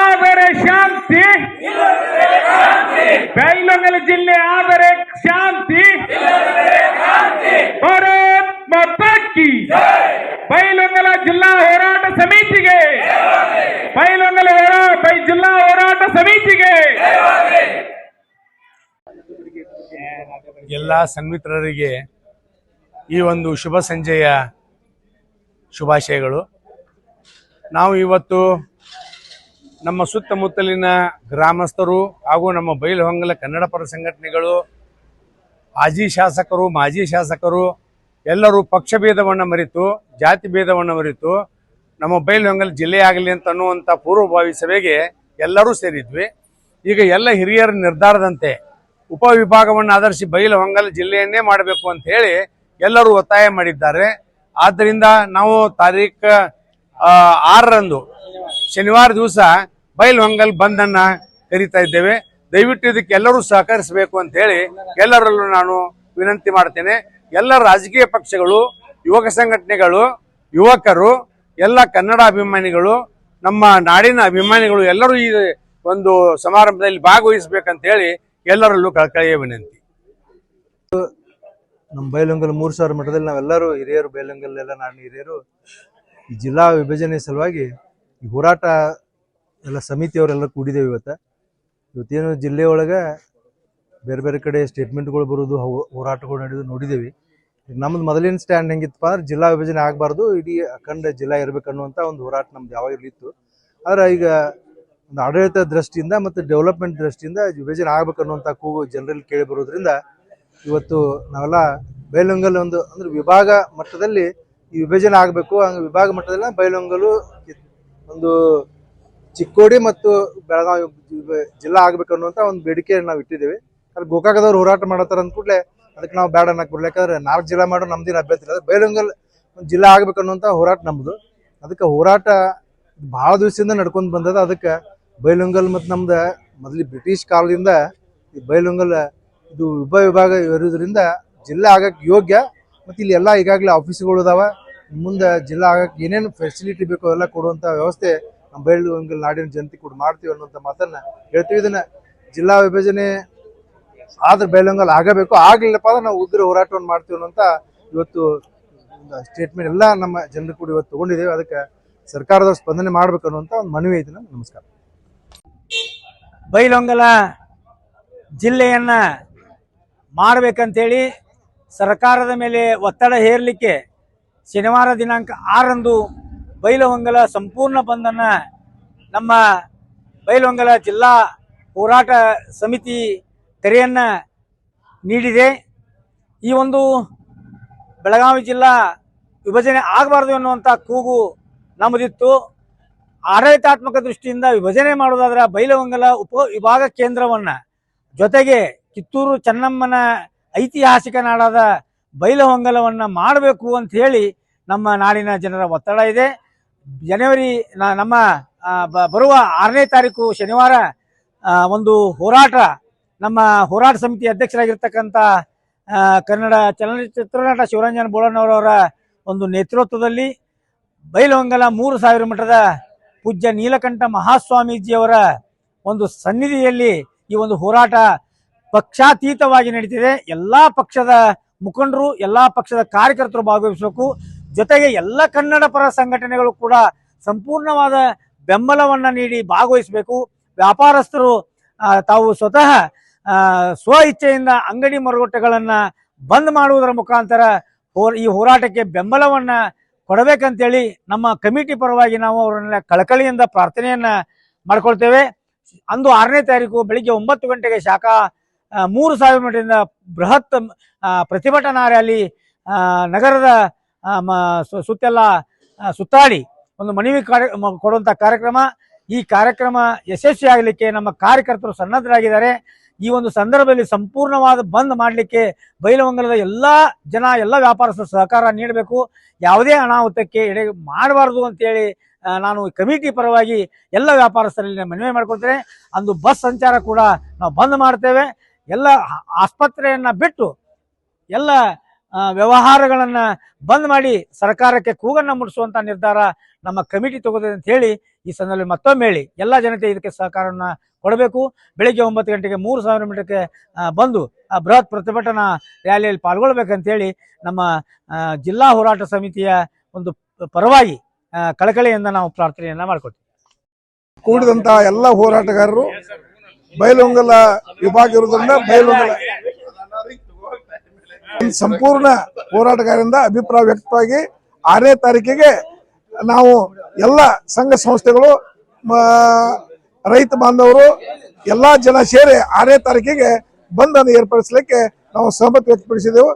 ಆದರೆ ಶಾಂತಿ. ಬೈಲೊಂಗಲ ಜಿಲ್ಲೆ ಆದರೆ ಶಾಂತಿ. ಭಾರತ್ ಮಾತಾ ಬೈಲೊಂಗಲ ಜಿಲ್ಲಾ ಹೋರಾಟ ಸಮಿತಿಗೆ. ಬೈಲೊಂಗಲ ಹೋರಾಟ ಜಿಲ್ಲಾ ಹೋರಾಟ ಸಮಿತಿಗೆ. ಎಲ್ಲ ಸನ್ಮಿತ್ರರಿಗೆ ಈ ಒಂದು ಶುಭ ಸಂಜೆಯ ಶುಭಾಶಯಗಳು. ನಾವು ಇವತ್ತು ನಮ್ಮ ಸುತ್ತಮುತ್ತಲಿನ ಗ್ರಾಮಸ್ಥರು ಹಾಗೂ ನಮ್ಮ ಬೈಲಹೊಂಗಲ ಕನ್ನಡ ಪರ ಸಂಘಟನೆಗಳು, ಮಾಜಿ ಶಾಸಕರು ಮಾಜಿ ಶಾಸಕರು, ಎಲ್ಲರೂ ಪಕ್ಷ ಭೇದವನ್ನು ಮರೆತು, ಜಾತಿ ಭೇದವನ್ನು ಮರೆತು, ನಮ್ಮ ಬೈಲಹೊಂಗಲ ಜಿಲ್ಲೆ ಆಗಲಿ ಅಂತ ಅನ್ನುವಂಥ ಪೂರ್ವಭಾವಿ ಸಭೆಗೆ ಎಲ್ಲರೂ ಸೇರಿದ್ವಿ. ಈಗ ಎಲ್ಲ ಹಿರಿಯರ ನಿರ್ಧಾರದಂತೆ ಉಪವಿಭಾಗವನ್ನು ಆಧರಿಸಿ ಬೈಲಹೊಂಗಲ ಜಿಲ್ಲೆಯನ್ನೇ ಮಾಡಬೇಕು ಅಂತ ಹೇಳಿ ಎಲ್ಲರೂ ಒತ್ತಾಯ ಮಾಡಿದ್ದಾರೆ. ಆದ್ದರಿಂದ ನಾವು ತಾರೀಖ್ ಆರರಂದು ಶನಿವಾರ ದಿವಸ ಬೈಲಹೊಂಗಲ್ ಬಂದನ್ನ ಕರೀತಾ ಇದ್ದೇವೆ. ದಯವಿಟ್ಟು ಇದಕ್ಕೆ ಎಲ್ಲರೂ ಸಹಕರಿಸಬೇಕು ಅಂತ ಹೇಳಿ ಎಲ್ಲರಲ್ಲೂ ನಾನು ವಿನಂತಿ ಮಾಡ್ತೇನೆ. ಎಲ್ಲ ರಾಜಕೀಯ ಪಕ್ಷಗಳು, ಯುವಕ ಸಂಘಟನೆಗಳು, ಯುವಕರು, ಎಲ್ಲ ಕನ್ನಡ ಅಭಿಮಾನಿಗಳು, ನಮ್ಮ ನಾಡಿನ ಅಭಿಮಾನಿಗಳು ಎಲ್ಲರೂ ಈ ಒಂದು ಸಮಾರಂಭದಲ್ಲಿ ಭಾಗವಹಿಸಬೇಕಂತ ಹೇಳಿ ಎಲ್ಲರಲ್ಲೂ ಕಳಕಳಿಯ ವಿನಂತಿ. ನಮ್ಮ ಬೈಲೊಂಗಲ್ ಮೂರು ಸಾವಿರ ಮಠದಲ್ಲಿ ನಾವೆಲ್ಲರೂ ಹಿರಿಯರು ಬೈಲೊಂಗಲ್ ಎಲ್ಲ ನಾಡಿನ ಹಿರಿಯರು ಈ ಜಿಲ್ಲಾ ವಿಭಜನೆ ಸಲುವಾಗಿ ಈ ಹೋರಾಟ ಎಲ್ಲ ಸಮಿತಿಯವರೆಲ್ಲ ಕೂಡಿದ್ದೇವೆ ಇವತ್ತು. ಇವತ್ತೇನು ಜಿಲ್ಲೆ ಒಳಗೆ ಬೇರೆ ಬೇರೆ ಕಡೆ ಸ್ಟೇಟ್ಮೆಂಟ್ಗಳು ಬರೋದು ಹೋರಾಟಗಳು ನಡೆಯೋದು ನೋಡಿದ್ದೇವೆ. ನಮ್ದು ಮೊದಲಿನ ಸ್ಟ್ಯಾಂಡ್ ಹೆಂಗಿತ್ತಪ್ಪ ಅಂದ್ರೆ ಜಿಲ್ಲಾ ವಿಭಜನೆ ಆಗಬಾರ್ದು, ಇಡೀ ಅಖಂಡ ಜಿಲ್ಲಾ ಇರಬೇಕನ್ನುವಂಥ ಒಂದು ಹೋರಾಟ ನಮ್ದು ಯಾವಾಗ ಇತ್ತು ಆದರೆ ಈಗ ಒಂದು ಆಡಳಿತ ದೃಷ್ಟಿಯಿಂದ ಮತ್ತು ಡೆವಲಪ್ಮೆಂಟ್ ದೃಷ್ಟಿಯಿಂದ ವಿಭಜನೆ ಆಗ್ಬೇಕನ್ನುವಂಥ ಕೂಗು ಜನರಲ್ಲಿ ಕೇಳಿ ಬರೋದ್ರಿಂದ ಇವತ್ತು ನಾವೆಲ್ಲ ಬೈಲೊಂಗಲ್ ಒಂದು ಅಂದ್ರೆ ವಿಭಾಗ ಮಟ್ಟದಲ್ಲಿ ಈ ವಿಭಜನೆ ಆಗಬೇಕು ಹಂಗೆ ವಿಭಾಗ ಮಟ್ಟದಲ್ಲಿ ಬೈಲೊಂಗಲು ಒಂದು ಚಿಕ್ಕೋಡಿ ಮತ್ತು ಬೆಳಗಾವಿ ಜಿಲ್ಲಾ ಆಗ್ಬೇಕು ಅನ್ನುವಂಥ ಒಂದು ಬೇಡಿಕೆ ನಾವು ಇಟ್ಟಿದ್ದೇವೆ. ಅಲ್ಲಿ ಗೋಕಾಕದವ್ರು ಹೋರಾಟ ಮಾಡತ್ತಾರ ಕೂಡಲೇ ಅದಕ್ಕೆ ನಾವು ಬೇಡ ಅನ್ನಕ್ಕೆ ಬರಲಿ ಯಾಕಂದ್ರೆ ನಾಲ್ಕು ಜಿಲ್ಲಾ ಮಾಡೋ ನಮ್ದೇನು ಅಭ್ಯರ್ಥಿ ಇಲ್ಲ. ಬೈಲೊಂಗಲ್ ಒಂದು ಜಿಲ್ಲಾ ಆಗ್ಬೇಕು ಅನ್ನುವಂಥ ಹೋರಾಟ ನಮ್ಮದು ಅದಕ್ಕೆ ಹೋರಾಟ ಭಾಳ ದಿವಸದಿಂದ ನಡ್ಕೊಂಡು ಬಂದದ. ಅದಕ್ಕೆ ಬೈಲೊಂಗಲ್ ಮತ್ತು ನಮ್ದು ಮೊದಲು ಬ್ರಿಟಿಷ್ ಕಾಲದಿಂದ ಈ ಬೈಲೊಂಗಲ್ ಇದು ಉಪ ವಿಭಾಗ ಇರೋದ್ರಿಂದ ಜಿಲ್ಲಾ ಆಗಕ್ಕೆ ಯೋಗ್ಯ. ಮತ್ತು ಇಲ್ಲಿ ಎಲ್ಲ ಈಗಾಗಲೇ ಆಫೀಸ್ಗಳು ಅದಾವ. ಮುಂದೆ ಜಿಲ್ಲಾ ಆಗಕ್ಕೆ ಏನೇನು ಫೆಸಿಲಿಟಿ ಬೇಕೋ ಎಲ್ಲ ಕೊಡುವಂಥ ವ್ಯವಸ್ಥೆ ನಮ್ಮ ಬೈಲೊಂಗಲ್ ನಾಡಿನ ಜನತೆ ಕೂಡ ಮಾಡ್ತೀವಿ ಅನ್ನುವಂಥ ಮಾತನ್ನ ಹೇಳ್ತೀವಿ. ಇದನ್ನ ಜಿಲ್ಲಾ ವಿಭಜನೆ ಆದ್ರೆ ಬೈಲೊಂಗಲ್ ಆಗಬೇಕು, ಆಗಲಿಲ್ಲಪ್ಪ ಅಂದ್ರೆ ನಾವು ಉಗ್ರ ಹೋರಾಟವನ್ನು ಮಾಡ್ತೀವಿ ಅನ್ನುವಂಥ ಇವತ್ತು ಸ್ಟೇಟ್ಮೆಂಟ್ ಎಲ್ಲ ನಮ್ಮ ಜನರು ಕೂಡ ಇವತ್ತು ತಗೊಂಡಿದ್ದೇವೆ. ಅದಕ್ಕೆ ಸರ್ಕಾರದ ಸ್ಪಂದನೆ ಮಾಡ್ಬೇಕು ಅನ್ನುವಂಥ ಒಂದು ಮನವಿ ಐತಿ ನಮ್ಗೆ. ನಮಸ್ಕಾರ. ಬೈಲೊಂಗಲ ಜಿಲ್ಲೆಯನ್ನ ಮಾಡಬೇಕಂತೇಳಿ ಸರ್ಕಾರದ ಮೇಲೆ ಒತ್ತಡ ಹೇರಲಿಕ್ಕೆ ಶನಿವಾರ ದಿನಾಂಕ ಆರಂದು ಬೈಲಹೊಂಗಲ ಸಂಪೂರ್ಣ ಬಂದನ್ನ ನಮ್ಮ ಬೈಲಹೊಂಗಲ ಜಿಲ್ಲಾ ಹೋರಾಟ ಸಮಿತಿ ತೆರೆಯನ್ನ ನೀಡಿದೆ. ಈ ಒಂದು ಬೆಳಗಾವಿ ಜಿಲ್ಲಾ ವಿಭಜನೆ ಆಗಬಾರ್ದು ಎನ್ನುವಂಥ ಕೂಗು ನಮ್ಮದಿತ್ತು. ಆಡಳಿತಾತ್ಮಕ ದೃಷ್ಟಿಯಿಂದ ವಿಭಜನೆ ಮಾಡೋದಾದ್ರೆ ಬೈಲಹೊಂಗಲ ಉಪ ವಿಭಾಗ ಕೇಂದ್ರವನ್ನ ಜೊತೆಗೆ ಕಿತ್ತೂರು ಚೆನ್ನಮ್ಮನ ಐತಿಹಾಸಿಕ ನಾಡಾದ ಬೈಲಹೊಂಗಲವನ್ನ ಮಾಡಬೇಕು ಅಂತ ಹೇಳಿ ನಮ್ಮ ನಾಡಿನ ಜನರ ಒತ್ತಡ ಇದೆ. ಜನವರಿ ನಮ್ಮ ಬರುವ ಆರನೇ ತಾರೀಕು ಶನಿವಾರ ಒಂದು ಹೋರಾಟ, ನಮ್ಮ ಹೋರಾಟ ಸಮಿತಿ ಅಧ್ಯಕ್ಷರಾಗಿರ್ತಕ್ಕಂಥ ಕನ್ನಡ ಚಲನಚಿತ್ರ ನಟ ಶಿವರಂಜನ್ ಬೋಳಣ್ಣವರವರ ಒಂದು ನೇತೃತ್ವದಲ್ಲಿ ಬೈಲಹೊಂಗಲ ಮೂರು ಸಾವಿರ ಮಠದ ಪೂಜ್ಯ ನೀಲಕಂಠ ಮಹಾಸ್ವಾಮೀಜಿಯವರ ಒಂದು ಸನ್ನಿಧಿಯಲ್ಲಿ ಈ ಒಂದು ಹೋರಾಟ ಪಕ್ಷಾತೀತವಾಗಿ ನಡೀತಿದೆ. ಎಲ್ಲಾ ಪಕ್ಷದ ಮುಖಂಡರು ಎಲ್ಲಾ ಪಕ್ಷದ ಕಾರ್ಯಕರ್ತರು ಭಾಗವಹಿಸಬೇಕು. ಜೊತೆಗೆ ಎಲ್ಲ ಕನ್ನಡ ಪರ ಸಂಘಟನೆಗಳು ಕೂಡ ಸಂಪೂರ್ಣವಾದ ಬೆಂಬಲವನ್ನ ನೀಡಿ ಭಾಗವಹಿಸಬೇಕು. ವ್ಯಾಪಾರಸ್ಥರು ತಾವು ಸ್ವತಃ ಸ್ವ ಇಚ್ಛೆಯಿಂದ ಅಂಗಡಿ ಮರುಗಟ್ಟೆಗಳನ್ನ ಬಂದ್ ಮಾಡುವುದರ ಮುಖಾಂತರ ಈ ಹೋರಾಟಕ್ಕೆ ಬೆಂಬಲವನ್ನ ಕೊಡಬೇಕಂತೇಳಿ ನಮ್ಮ ಕಮಿಟಿ ಪರವಾಗಿ ನಾವು ಅವರನ್ನ ಕಳಕಳಿಯಿಂದ ಪ್ರಾರ್ಥನೆಯನ್ನ ಮಾಡ್ಕೊಳ್ತೇವೆ. ಅಂದು ಆರನೇ ತಾರೀಕು ಬೆಳಿಗ್ಗೆ ಒಂಬತ್ತು ಗಂಟೆಗೆ ಶಾಖಾ ಮೂರು ಸಾವಿರ ಮೀಟರ್ನಿಂದ ಬೃಹತ್ ಪ್ರತಿಭಟನಾ ರ್ಯಾಲಿ ನಗರದ ಸುತ್ತೆಲ್ಲ ಸುತ್ತಾಡಿ ಒಂದು ಮನವಿ ಕಾರ್ಯ ಕೊಡುವಂತ ಕಾರ್ಯಕ್ರಮ. ಈ ಕಾರ್ಯಕ್ರಮ ಯಶಸ್ವಿ ಆಗಲಿಕ್ಕೆ ನಮ್ಮ ಕಾರ್ಯಕರ್ತರು ಸನ್ನದ್ಧರಾಗಿದ್ದಾರೆ. ಈ ಒಂದು ಸಂದರ್ಭದಲ್ಲಿ ಸಂಪೂರ್ಣವಾದ ಬಂದ್ ಮಾಡಲಿಕ್ಕೆ ಬೈಲವಂಗಲದ ಎಲ್ಲ ಜನ, ಎಲ್ಲ ವ್ಯಾಪಾರಸ್ಥರು ಸಹಕಾರ ನೀಡಬೇಕು. ಯಾವುದೇ ಅನಾಹುತಕ್ಕೆ ಎಡೆ ಮಾಡಬಾರದು ಅಂತೇಳಿ ನಾನು ಕಮಿಟಿ ಪರವಾಗಿ ಎಲ್ಲ ವ್ಯಾಪಾರಸ್ಥರಲ್ಲಿ ಮನವಿ ಮಾಡ್ಕೊಳ್ತೇನೆ. ಅಂದು ಬಸ್ ಸಂಚಾರ ಕೂಡ ನಾವು ಬಂದ್ ಮಾಡ್ತೇವೆ. ಎಲ್ಲ ಆಸ್ಪತ್ರೆಯನ್ನು ಬಿಟ್ಟು ಎಲ್ಲ ವ್ಯವಹಾರಗಳನ್ನು ಬಂದ್ ಮಾಡಿ ಸರ್ಕಾರಕ್ಕೆ ಕೂಗನ್ನ ಮುಡಿಸುವಂತ ನಿರ್ಧಾರ ನಮ್ಮ ಕಮಿಟಿ ತಗೋದಿದೆ ಅಂತ ಹೇಳಿ ಈ ಸಂದರ್ಭದಲ್ಲಿ ಮತ್ತೊಮ್ಮೆ ಹೇಳಿ. ಎಲ್ಲ ಜನತೆ ಇದಕ್ಕೆ ಸಹಕಾರವನ್ನು ಕೊಡಬೇಕು. ಬೆಳಿಗ್ಗೆ ಒಂಬತ್ತು ಗಂಟೆಗೆ ಮೂರು ಸಾವಿರ ಮೀಟರ್ಗೆ ಬಂದು ಆ ಬೃಹತ್ ಪ್ರತಿಭಟನಾ ರ್ಯಾಲಿಯಲ್ಲಿ ಪಾಲ್ಗೊಳ್ಬೇಕಂತೇಳಿ ನಮ್ಮ ಜಿಲ್ಲಾ ಹೋರಾಟ ಸಮಿತಿಯ ಒಂದು ಪರವಾಗಿ ಕಳಕಳಿಯಿಂದ ನಾವು ಪ್ರಾರ್ಥನೆಯನ್ನ ಮಾಡಿಕೊಡ್ತೀವಿ ಕೂಡಿದಂತಹ ಎಲ್ಲ ಹೋರಾಟಗಾರರು ಬೈಲೊಂಗಲ ವಿಭಾಗ ಇರೋದ್ರಿಂದ ಬಯಲುಂಗಲ ಸಂಪೂರ್ಣ ಹೋರಾಟಗಾರರಿಂದ ಅಭಿಪ್ರಾಯ ವ್ಯಕ್ತವಾಗಿ ಆರನೇ ತಾರೀಕಿಗೆ ನಾವು ಎಲ್ಲ ಸಂಘ ಸಂಸ್ಥೆಗಳು ರೈತ ಬಾಂಧವರು, ಎಲ್ಲಾ ಜನ ಸೇರಿ ಆರನೇ ತಾರೀಕಿಗೆ ಬಂದ್ ಅನ್ನು ಏರ್ಪಡಿಸಲಿಕ್ಕೆ ನಾವು ಸಹಮತಿ ವ್ಯಕ್ತಪಡಿಸಿದೆವು.